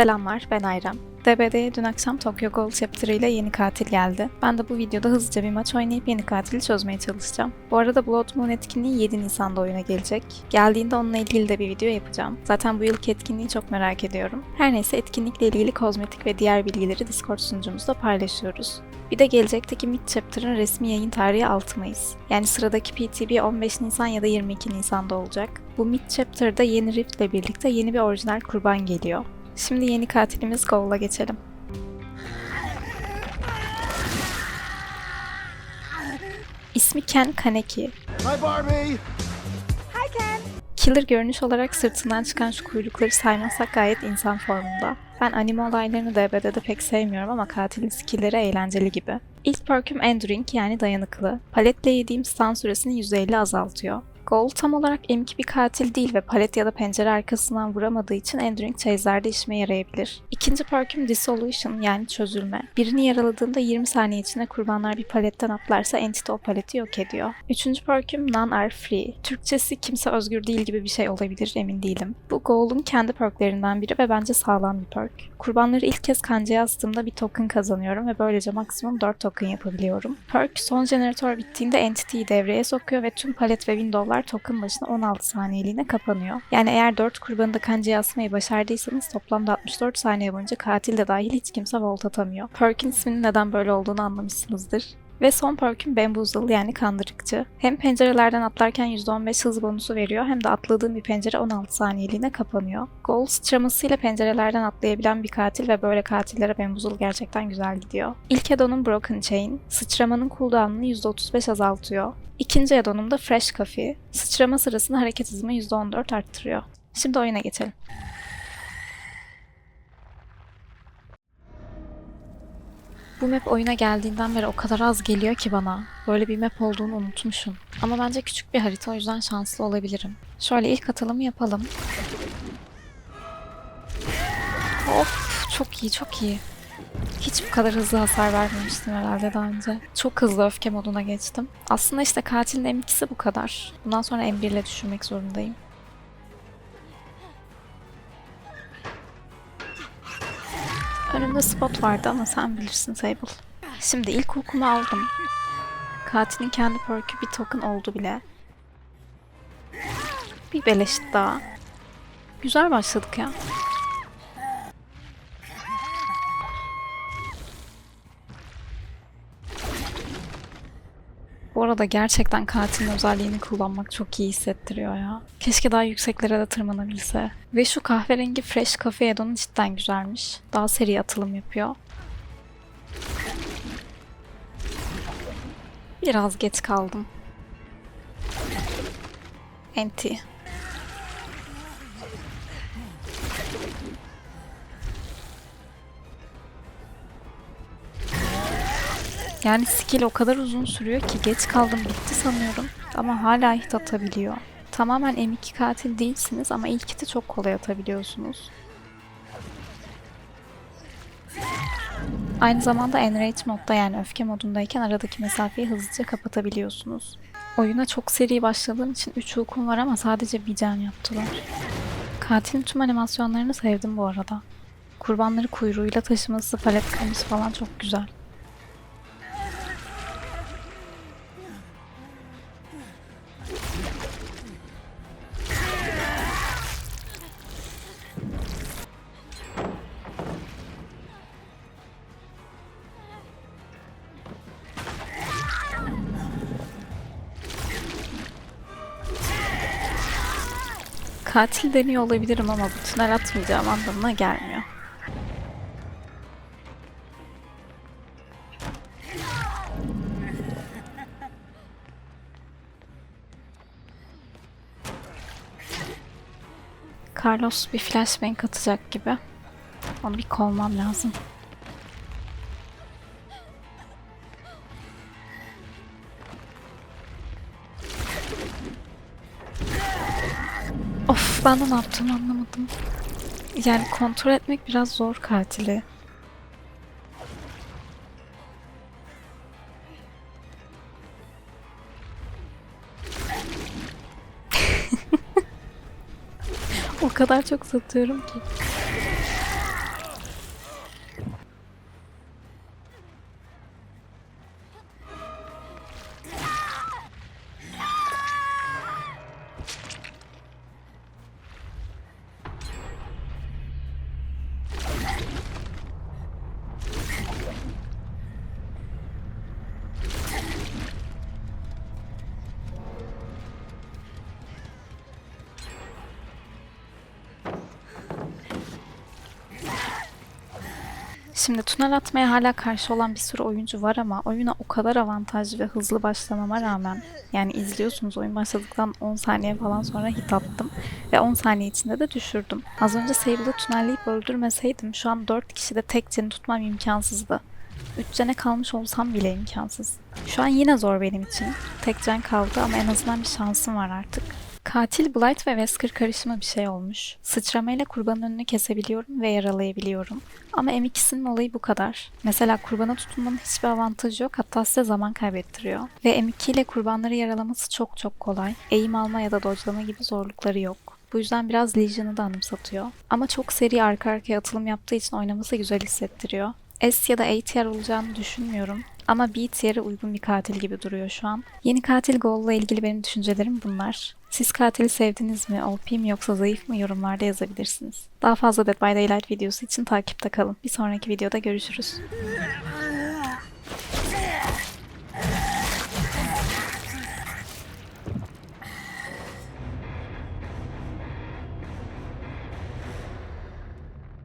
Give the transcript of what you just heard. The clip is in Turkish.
Selamlar, ben Ayrem. DBD'ye dün akşam Tokyo Ghoul Chapter ile yeni katil geldi. Ben de bu videoda hızlıca bir maç oynayıp yeni katili çözmeye çalışacağım. Bu arada Blood Moon etkinliği 7 Nisan'da oyuna gelecek. Geldiğinde onunla ilgili de bir video yapacağım. Zaten bu yılki etkinliği çok merak ediyorum. Her neyse etkinlikle ilgili kozmetik ve diğer bilgileri Discord sunucumuzda paylaşıyoruz. Bir de gelecekteki Mid Chapter'ın resmi yayın tarihi 6 Mayıs. Yani sıradaki PTB 15 Nisan ya da 22 Nisan'da olacak. Bu Mid Chapter'da yeni Rift ile birlikte yeni bir orijinal kurban geliyor. Şimdi yeni katilimiz Ghoul'a geçelim. İsmi Ken Kaneki. Hi, Barbie. Killer görünüş olarak sırtından çıkan şu kuyrukları saymazsak gayet insan formunda. Ben anime olaylarını DBD'de pek sevmiyorum ama katilin skillleri eğlenceli gibi. İlk perküm Enduring yani dayanıklı. Paletle yediğim stun süresini %50 azaltıyor. Ghoul tam olarak M2 bir katil değil ve palet ya da pencere arkasından vuramadığı için Enduring chase'lerde işime yarayabilir. İkinci perküm Dissolution yani çözülme. Birini yaraladığında 20 saniye içinde kurbanlar bir paletten atlarsa entity o paleti yok ediyor. Üçüncü perküm None are free. Türkçesi kimse özgür değil gibi bir şey olabilir emin değilim. Bu Ghoul'un kendi perklerinden biri ve bence sağlam bir perk. Kurbanları ilk kez kancaya astığımda bir token kazanıyorum ve böylece maksimum 4 token yapabiliyorum. Perk son jeneratör bittiğinde entity'yi devreye sokuyor ve tüm palet ve windowlar token başına 16 saniyeliğine kapanıyor. Yani eğer 4 kurbanı da kancaya asmayı başardıysanız toplamda 64 saniye boyunca katil de dahil hiç kimse volt atamıyor. Perk'in isminin neden böyle olduğunu anlamışsınızdır. Ve son perk'üm Bamboozle yani kandırıkçı. Hem pencerelerden atlarken %15 hız bonusu veriyor hem de atladığım bir pencere 16 saniyeliğine kapanıyor. Ghoul sıçramasıyla pencerelerden atlayabilen bir katil ve böyle katillere Bamboozle gerçekten güzel gidiyor. İlk addonum Broken Chain, sıçramanın cooldown'unu %35 azaltıyor. İkinci addonum da Fresh Coffee, sıçrama sırasında hareket hızımı %14 arttırıyor. Şimdi oyuna geçelim. Bu map oyuna geldiğinden beri o kadar az geliyor ki bana. Böyle bir map olduğunu unutmuşum. Ama bence küçük bir harita o yüzden şanslı olabilirim. Şöyle ilk atılımı yapalım. Of çok iyi çok iyi. Hiç bu kadar hızlı hasar vermemiştim herhalde daha önce. Çok hızlı öfke moduna geçtim. Aslında işte katilin M2'si bu kadar. Bundan sonra M1 ile düşürmek zorundayım. Önümde spot vardı ama sen bilirsin Sable. Şimdi ilk hukumu aldım. Katilin kendi perk'ü bir token oldu bile. Bir beleşit daha. Güzel başladık ya. Bu arada gerçekten katilin özelliğini kullanmak çok iyi hissettiriyor ya. Keşke daha yükseklere de tırmanabilse. Ve şu kahverengi Fresh Cafe Addon'u cidden güzelmiş. Daha seri atılım yapıyor. Biraz geç kaldım. Enti. Yani skill o kadar uzun sürüyor ki geç kaldım bitti sanıyorum ama hala hit atabiliyor. Tamamen M2 katil değilsiniz ama ilk hiti çok kolay atabiliyorsunuz. Aynı zamanda Enrage modda yani öfke modundayken aradaki mesafeyi hızlıca kapatabiliyorsunuz. Oyuna çok seri başladığım için 3 hukum var ama sadece bir can yaptılar. Katilin tüm animasyonlarını sevdim bu arada. Kurbanları kuyruğuyla taşıması, palet kırması falan çok güzel. Katil deniyor olabilirim ama bu tünel atmayacağım anlamına gelmiyor. Carlos bir flashbang atacak gibi. Onu bir kovmam lazım. Ben de ne yaptığımı anlamadım. Yani kontrol etmek biraz zor katili. o kadar çok satıyorum ki. Şimdi tünel atmaya hala karşı olan bir sürü oyuncu var ama oyuna o kadar avantajlı ve hızlı başlamama rağmen yani izliyorsunuz oyun başladıktan 10 saniye falan sonra hit attım ve 10 saniye içinde de düşürdüm. Az önce Sable'ı tünelleyip öldürmeseydim şu an 4 kişide tek ceni tutmam imkansızdı. 3 cene kalmış olsam bile imkansız. Şu an yine zor benim için. Tek can kaldı ama en azından bir şansım var artık. Katil Blight ve Wesker karışımı bir şey olmuş. Sıçramayla kurbanın önünü kesebiliyorum ve yaralayabiliyorum. Ama M2'sinin olayı bu kadar. Mesela kurbana tutunmanın hiçbir avantajı yok hatta size zaman kaybettiriyor. Ve M2 ile kurbanları yaralaması çok çok kolay. Eğim alma ya da dodgelama gibi zorlukları yok. Bu yüzden biraz Legion'ı da anımsatıyor. Ama çok seri arka arkaya atılım yaptığı için oynaması güzel hissettiriyor. S ya da A tier olacağını düşünmüyorum. Ama B tier'e uygun bir katil gibi duruyor şu an. Yeni katil Goal'la ilgili benim düşüncelerim bunlar. Siz katili sevdiniz mi, OP mi yoksa zayıf mı yorumlarda yazabilirsiniz. Daha fazla Dead by Daylight videosu için takipte kalın. Bir sonraki videoda görüşürüz.